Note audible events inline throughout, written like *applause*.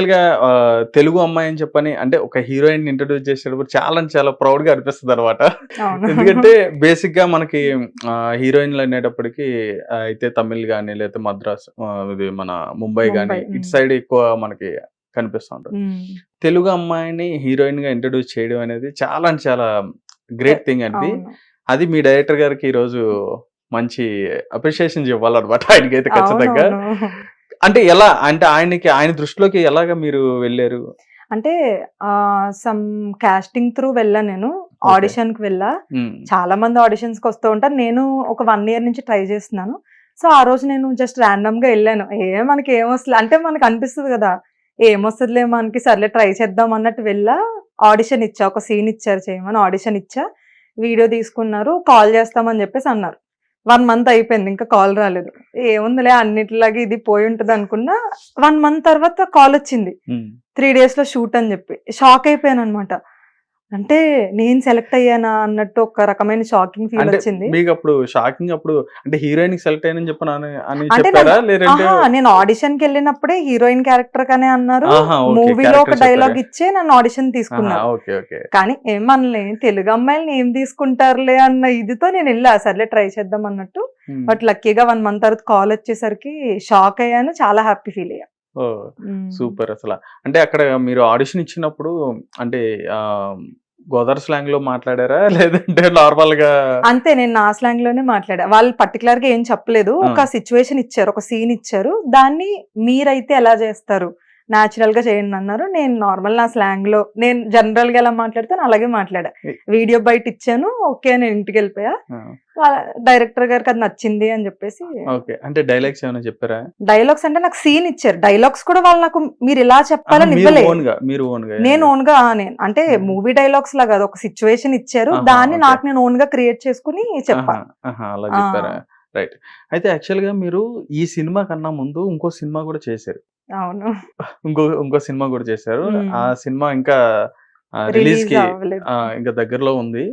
యాక్చువల్గా ఆ, తెలుగు అమ్మాయి అని చెప్పని అంటే ఒక హీరోయిన్ ఇంట్రడ్యూస్ చేసేటప్పుడు చాలా చాలా ప్రౌడ్గా అనిపిస్తుంది అనమాట ఎందుకంటే బేసిక్గా మనకి హీరోయిన్లు అనేటప్పటికి అయితే తమిళ్ గానీ లేకపోతే మద్రాస్ ఇది మన ముంబై ముంబై, ఇటు. సైడ్ ఎక్కువ మనకి కనిపిస్తూ ఉంటుంది. తెలుగు అమ్మాయిని హీరోయిన్గా ఇంట్రడ్యూస్ చేయడం అనేది చాలా చాలా గ్రేట్ థింగ్ అండి. అది మీ డైరెక్టర్ గారికి ఈ రోజు మంచి అప్రిషియేషన్ ఇవ్వాలన్నమాట ఆయనకైతే ఖచ్చితంగా. అంటే ఎలా? అంటే ఆయనకి ఆయన దృష్టిలోకి ఎలాగా మీరు వెళ్ళారు? అంటే సమ్ కాస్టింగ్ త్రూ వెళ్ళా నేను. ఆడిషన్కి వెళ్ళా. చాలా మంది ఆడిషన్స్కి వస్తూ ఉంటారు. నేను ఒక వన్ ఇయర్ నుంచి ట్రై చేస్తున్నాను. సో ఆ రోజు నేను జస్ట్ ర్యాండమ్గా వెళ్ళాను. ఏ మనకి ఏమొస్తుంది అంటే మనకు అనిపిస్తుంది కదా. ఏమొస్తుందిలే మనకి సర్లే ట్రై చేద్దాం అన్నట్టు వెళ్ళా. ఆడిషన్ ఇచ్చా ఒక సీన్ ఇచ్చారు చేయమని ఆడిషన్ ఇచ్చా. వీడియో తీసుకున్నారు కాల్ చేస్తామని చెప్పేసి అన్నారు. వన్ మంత్ అయిపోయింది ఇంకా కాల్ రాలేదు. ఏముందిలే అన్నిటిలాగా ఇది పోయి ఉంటుంది అనుకున్నా వన్ మంత్ తర్వాత కాల్ వచ్చింది. త్రీ డేస్లో షూట్ అని చెప్పి. షాక్ అయిపోయాను అనమాట అంటే నేను సెలెక్ట్ అయ్యానా అన్నట్టు ఒక రకమైన షాకింగ్ ఫీల్ వచ్చింది. మీకు అప్పుడు షాకింగ్ అప్పుడు అంటే హీరోయిన్ సెలెక్ట్ అయ్యని చెప్పని అని- చెప్పారా? లేదంటే నేను ఆడిషన్కి వెళ్ళినప్పుడే హీరోయిన్ క్యారెక్టర్ కనే అన్నారు. మూవీలో ఒక డైలాగ్? ఇచ్చే నన్ను ఆడిషన్ ఓకే కానీ ఏమనలే తెలుగు అమ్మాయిల్ని ఏం తీసుకుంటారులే అన్న ఇదితో నేను వెళ్ళా. సర్లే ట్రై చేద్దాం అన్నట్టు. బట్ లక్కీగా వన్ మంత్ తర్వాత కాల్ వచ్చేసరికి షాక్ అయ్యాను. చాలా హ్యాపీ ఫీల్ అయ్యా. సూపర్ అసలు. అంటే అక్కడ మీరు ఆడిషన్ ఇచ్చినప్పుడు అంటే ఆ, గోదావరి స్లాంగ్లో మాట్లాడారా? *laughs* లేదంటే నార్మల్గా అంతే నేను నా స్లాంగ్లోనే మాట్లాడా. వాళ్ళు పర్టికులర్గా ఏం చెప్పలేదు. ఒక సిచ్యువేషన్ ఇచ్చారు ఒక సీన్ ఇచ్చారు. దాన్ని మీరైతే ఎలా చేస్తారు? గా చేయండి అన్నారు. నేను నార్మల్ నా స్లాంగ్లో నేను జనరల్గా ఎలా మాట్లాడితే అలాగే మాట్లాడా. వీడియో బయట ఇచ్చాను ఓకే నేను ఇంటికి వెళ్ళిపోయా. డైరెక్టర్ గారికి అది నచ్చింది అని చెప్పేసి ఓకే అంటే డైలాగ్స్ ఏమైనా చెప్పారా? డైలాగ్స్ అంటే నాకు సీన్ ఇచ్చారు. డైలాగ్స్ కూడా వాళ్ళు నాకు మీరు ఇలా చెప్పాలని మీరు ఇవ్వలే ఓన్గా మీరు ఓన్గా నేను ఓన్గా నేను అంటే Hmm. మూవీ డైలాగ్స్ లా కాదు ఒక సిచ్యువేషన్ ఇచ్చారు. దాన్ని. నాకు నేను ఓన్గా క్రియేట్ చేసుకుని చెప్పా. రైట్. అయితే యాక్చువల్గా మీరు ఈ సినిమా కన్నా ముందు ఇంకో సినిమా కూడా చేశారు. అవును. ఇంకో ఇంకో సినిమా కూడా చేశారు. ఆ సినిమా ఇంకా రిలీజ్కి ఇంకా దగ్గరలో ఉంది.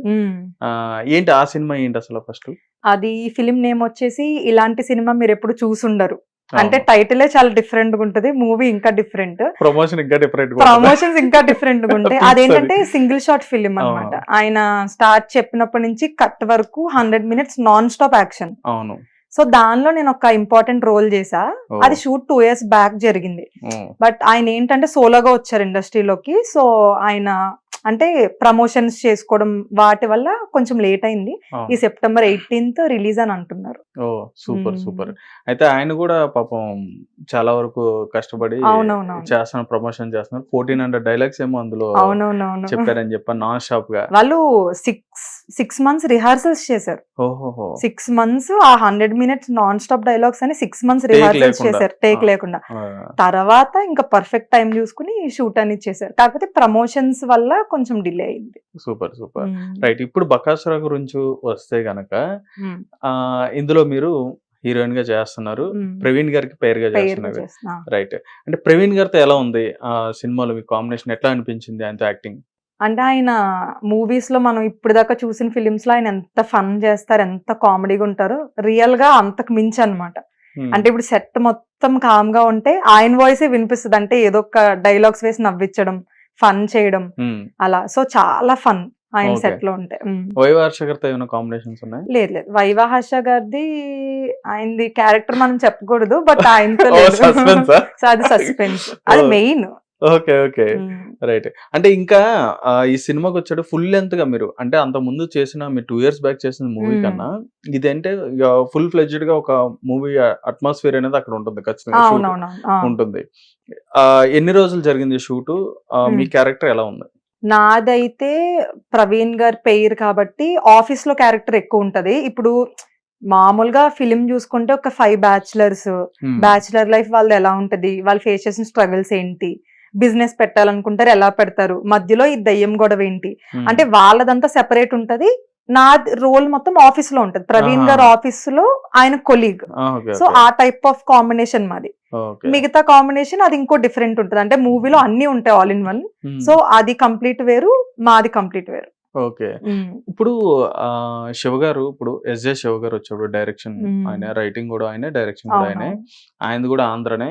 ఏంటి ఆ సినిమా ఏంటి అసలు ఫస్ట్? అది ఫిలిం నేమ్ వచ్చేసి ఇలాంటి సినిమా మీరు ఎప్పుడు చూసుండరు. అంటే టైటిలే చాలా డిఫరెంట్గా ఉంటది. మూవీ ఇంకా డిఫరెంట్ ప్రమోషన్ ఇంకా డిఫరెంట్ ప్రమోషన్స్ ఇంకా డిఫరెంట్గా ఉంటాయి *laughs* అదేంటంటే సింగిల్ షాట్ ఫిలిం అన్నమాట. ఆయన స్టార్ట్ చెప్పినప్పటి నుంచి కట్ వరకు hundred minutes non stop action అవును. సో దానిలో నేను ఒక ఇంపార్టెంట్ రోల్ చేసా అది షూట్ టూ ఇయర్స్ బ్యాక్ జరిగింది. బట్ ఆయన ఏంటంటే సోలోగా వచ్చారు ఇండస్ట్రీలోకి సో ఆయన అంటే ప్రమోషన్స్ చేసుకోవడం వాటి వల్ల కొంచెం లేట్ అయింది. ఈ సెప్టెంబర్ ఎయిటీన్త్ రిలీజ్ అని అంటున్నారు ఓ సూపర్. సూపర్ అయితే ఆయన కూడా పాపం చాలా వరకు కష్టపడి. చేస్తున్నారు ప్రమోషన్ చేస్తున్నారు ఫోర్టీన్ హండ్రెడ్ డైలాగ్స్ ఏమో అందులో అవునవునవును చెప్పారని చెప్పాను నాన్ స్టాప్గా వాళ్ళు సిక్స్ సిక్స్ మంత్స్ రిహార్సల్స్ చేశారు. సిక్స్ మంత్స్ ఆ hundred minutes non stop dialogues అని సిక్స్ మంత్స్ రిహార్సల్స్. చేశారు. టేక్. లేకుండా. తర్వాత ఇంకా పర్ఫెక్ట్ టైం చూసుకుని షూట్ అని చేశారు. కాకపోతే ప్రమోషన్స్ వల్ల కొంచెం డిలే అయింది. Super super. రైట్ ఇప్పుడు బకాసుర గురించి వస్తే గనక. ఆ ఇందులో మీరు హీరోయిన్గా చేస్తున్నారు. మ్మ్. ప్రవీణ్ గారికి పేరుగా చేస్తున్నారు. చేస్తున్నా. రైట్ అంటే ప్రవీణ్ గారితో ఎలా ఉంది? ఆ సినిమాలో మీ కాంబినేషన్ ఎట్లా అనిపించింది? ఆయనతో యాక్టింగ్ అంటే ఆయన మూవీస్లో మనం ఇప్పుడు దాకా చూసిన ఫిలిమ్స్లో ఆయన ఎంత ఫన్ చేస్తారు ఎంత కామెడీగా ఉంటారు రియల్గా అంతకు మించి అన్నమాట. అంటే ఇప్పుడు సెట్ మొత్తం కామ్గా ఉంటే ఆయన వాయిస్ వినిపిస్తుంది. అంటే ఏదో ఒక డైలాగ్స్ వేసి నవ్వించడం ఫన్ చేయడం అలా. సో చాలా ఫన్ ఆయన. సెట్లో ఉంటే. ఉమ్. వైవార్ష గారితో ఏమైనా కాంబినేషన్స్ ఉన్నాయి? లేదు లేదు. వైవాహర్ష గారిది ఆయనది క్యారెక్టర్ మనం చెప్పకూడదు బట్ ఆయనతో లేదు. *laughs* అది సస్పెన్స్ అది. Main okay okay. రైట్. అంటే ఇంకా ఈ సినిమాకి వచ్చాడు ఫుల్ లెంత్గా మీరు. అంటే అంత ముందు చేసిన మీరు టూ ఇయర్స్ బ్యాక్ చేసిన మూవీ. కన్నా ఇదంటే ఫుల్ ఫ్లెడ్జ్డ్గా ఒక మూవీ అట్మాస్ఫియర్ అనేది అక్కడ ఉంటుంది ఖచ్చితంగా ఉంటుంది. ఆ, ఎన్ని రోజులు జరిగింది షూట్? మీ. క్యారెక్టర్ ఎలా ఉంది? నాదైతే ప్రవీణ్ గారి పేరు కాబట్టి ఆఫీస్లో క్యారెక్టర్ ఎక్కువ ఉంటది. ఇప్పుడు మామూలుగా ఫిలిం చూసుకుంటే ఒక ఫైవ్ బ్యాచులర్స్. బ్యాచులర్ లైఫ్ వాళ్ళది ఎలా ఉంటది? వాళ్ళు ఫేస్ చేసిన స్ట్రగుల్స్ ఏంటి? బిజినెస్ పెట్టాలనుకుంటారు ఎలా పెడతారు మధ్యలో ఈ దయ్యం గొడవ ఏంటి. అంటే వాళ్ళదంతా సెపరేట్ ఉంటది నా రోల్ మొత్తం ఆఫీస్లో ఉంటది ప్రవీణ్. గారు ఆఫీస్లో ఆయన కొలీగ్ సో. ఆ టైప్ ఆఫ్ కాంబినేషన్ మాది. మిగతా కాంబినేషన్ అది ఇంకో డిఫరెంట్ ఉంటది అంటే మూవీలో అన్ని ఉంటాయి ఆల్ ఇన్ వన్. సో అది కంప్లీట్ వేరు మాది కంప్లీట్ వేరు ఓకే ఇప్పుడు శివ గారు ఇప్పుడు ఎస్జే శివ గారు వచ్చాడు డైరెక్షన్. ఆయన రైటింగ్ కూడా ఆయనే డైరెక్షన్ కూడా ఆయనే. ఆయనది కూడా ఆంధ్రనే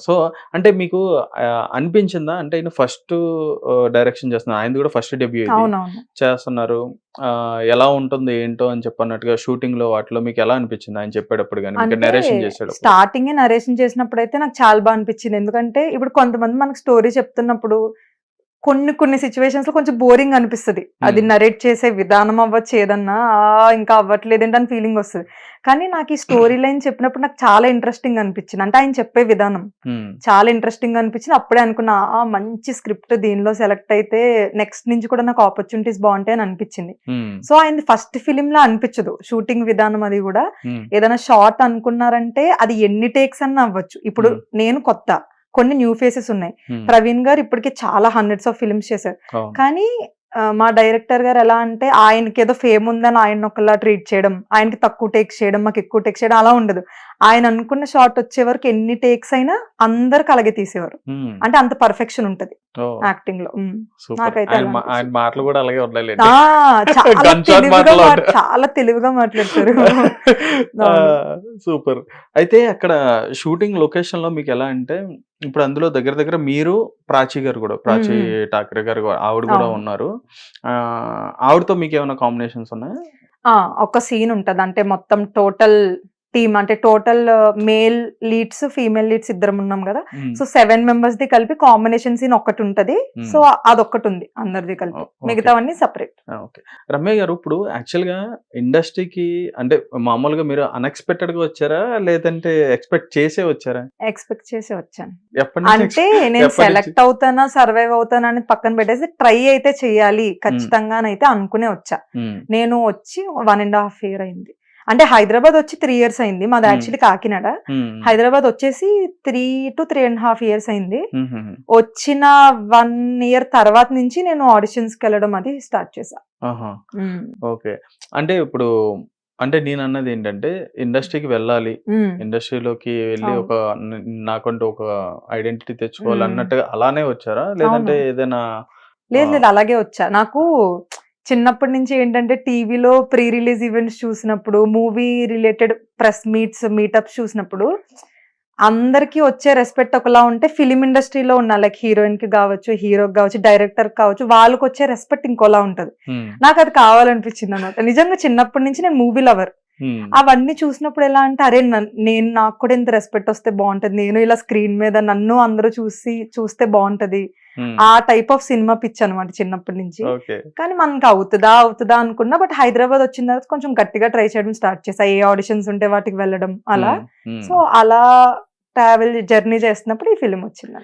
సో అంటే మీకు అనిపించిందా? అంటే ఆయన ఫస్ట్ డైరెక్షన్ చేస్తున్నారు. ఆయన కూడా ఫస్ట్ డెబ్యూ చేస్తున్నారు. ఎలా ఉంటుంది ఏంటో అని చెప్పి అన్నట్టుగా షూటింగ్లో వాటిలో మీకు ఎలా అనిపించింది? ఆయన చెప్పేటప్పుడు కానీ నరేషన్ స్టార్టింగ్ నరేషన్ చేసినప్పుడు అయితే నాకు చాలా బాగా అనిపించింది. ఎందుకంటే ఇప్పుడు కొంతమంది మనకు స్టోరీ చెప్తున్నప్పుడు కొన్ని కొన్ని సిచ్యువేషన్స్లో కొంచెం బోరింగ్ అనిపిస్తుంది. అది Hmm. నరేట్ చేసే విధానం అవ్వచ్చు ఏదన్నా "ఆ, ఇంకా అవ్వట్లేదు అని ఫీలింగ్ వస్తుంది. కానీ నాకు ఈ స్టోరీ లైన్ చెప్పినప్పుడు నాకు చాలా ఇంట్రెస్టింగ్ అనిపించింది. అంటే ఆయన చెప్పే విధానం ఉమ్, చాలా ఇంట్రెస్టింగ్ అనిపించింది. అప్పుడే అనుకున్నా "ఆ, మంచి స్క్రిప్ట్ దీనిలో సెలెక్ట్ అయితే నెక్స్ట్ నుంచి కూడా నాకు ఆపర్చునిటీస్ బాగుంటాయి అని అనిపించింది. ఉమ్, సో ఆయన ఫస్ట్ ఫిలిం లా అనిపించదు. షూటింగ్ విధానం అది కూడా. ఏదైనా షార్ట్ అనుకున్నారంటే అది ఎన్ని టేక్స్ అన్న అవ్వచ్చు. ఇప్పుడు Hmm. నేను కొత్త. కొన్ని న్యూ ఫేసెస్ ఉన్నాయి. ప్రవీణ్ గారు ఇప్పటికి చాలా హండ్రెడ్స్ ఆఫ్ ఫిల్మ్స్ చేశారు. కానీ మా డైరెక్టర్ గారు ఎలా అంటే ఆయనకి ఏదో ఫేమ్ ఉందని ఆయన ఒకలా ట్రీట్ చేయడం ఆయనకి తక్కువ టేక్స్ చేయడం మాకు ఎక్కువ టేక్స్ చేయడం అలా ఉండదు. ఆయన అనుకున్న షార్ట్ వచ్చే వరకు ఎన్ని టేక్స్ అయినా అందరికి అలాగే తీసేవారు. ఉమ్, అంటే అంత పర్ఫెక్షన్ ఉంటది యాక్టింగ్లో. నాకైతే. మాటలు కూడా అలాగే చాలా తెలివిగా మాట్లాడతారు. *laughs* సూపర్ అయితే అక్కడ షూటింగ్ లొకేషన్లో మీకు ఎలా అంటే ఇప్పుడు అందులో దగ్గర దగ్గర మీరు ప్రాచీ గారు కూడా ప్రాచీ. ఠాకరే గారు కూడా- ఆవిడ కూడా. ఉన్నారు. ఆ, ఆవిడతో మీకు ఏమైనా కాంబినేషన్స్ ఉన్నాయా? ఒక సీన్ ఉంటది. అంటే మొత్తం టోటల్ టీమ్ అంటే total male leads female leads ఇద్దరం ఉన్నాం కదా. సో సెవెన్ మెంబర్స్ ది కలిపి కాంబినేషన్ సీన్ ఒకటి ఉంటది. సో అదొక్కటి ఉంది అందరిది కలిపి. మిగతావన్నీ సపరేట్. రమ్య గారు ఇప్పుడు యాక్చువల్గా ఇండస్ట్రీకి అంటే మామూలుగా మీరు అన్ఎక్స్పెక్టెడ్గా వచ్చారా? లేదంటే ఎక్స్పెక్ట్ చేసే వచ్చారా? ఎక్స్పెక్ట్ చేసి వచ్చాను. అంటే నేను? సెలెక్ట్ అవుతానా సర్వైవ్ అవుతానా అనేది పక్కన పెట్టేసి ట్రై అయితే చెయ్యాలి ఖచ్చితంగా అయితే అనుకునే వచ్చా. నేను వచ్చి వన్ అండ్ హాఫ్ ఇయర్ అయింది. అంటే హైదరాబాద్ వచ్చి త్రీ ఇయర్స్ అయింది మాది Hmm. యాక్చువల్లీ కాకినాడ మ్మ్. హైదరాబాద్ వచ్చేసి three to three and half years అయింది. మ్మ్. వచ్చిన వన్ ఇయర్ తర్వాత నుంచి నేను ఆడిషన్స్కి వెళ్ళడం అది స్టార్ట్ ఆహా. ఓకే అంటే ఇప్పుడు అంటే నేను అన్నది ఏంటంటే ఇండస్ట్రీకి వెళ్ళాలి ఇండస్ట్రీలోకి వెళ్ళి. ఒక నాకంటూ ఒక ఐడెంటిటీ తెచ్చుకోవాలి. అన్నట్టుగా అలానే వచ్చారా లేదంటే. ఏదైనా లేదు. లేదు అలాగే వచ్చా నాకు చిన్నప్పటి నుంచి ఏంటంటే టీవీలో ప్రీ రిలీజ్ ఈవెంట్స్ చూసినప్పుడు movie related press meets meetups చూసినప్పుడు అందరికీ వచ్చే రెస్పెక్ట్ ఒకలా ఉంటే ఫిలిం ఇండస్ట్రీలో ఉన్న లైక్ హీరోయిన్కి కావచ్చు హీరోకి కావచ్చు డైరెక్టర్ కావచ్చు వాళ్ళకి వచ్చే రెస్పెక్ట్ ఇంకోలా ఉంటది. నాకు అది కావాలనిపించింది అనమాట నిజంగా చిన్నప్పటి నుంచి నేను మూవీ లవర్. అవన్నీ చూసినప్పుడు ఎలా అంటే అరే నన్- నాకు కూడా ఇంత రెస్పెక్ట్ వస్తే బాగుంటది. నేను ఇలా స్క్రీన్ మీద నన్ను అందరూ చూసి చూస్తే బాగుంటది. మ్మ్. ఆ టైప్ ఆఫ్ సినిమా పిచ్ అనమాట చిన్నప్పటి నుంచి. కానీ మనకి అవుతుందా అవుతుందా అనుకున్నా బట్ హైదరాబాద్ వచ్చిన తర్వాత కొంచెం గట్టిగా ట్రై చేయడం స్టార్ట్ చేసా ఏ ఆడిషన్స్ ఉంటే వాటికి వెళ్ళడం అలా. మ్మ్. సో అలా ట్రావెల్ జర్నీ చేస్తున్నప్పుడు ఈ ఫిలిం వచ్చింది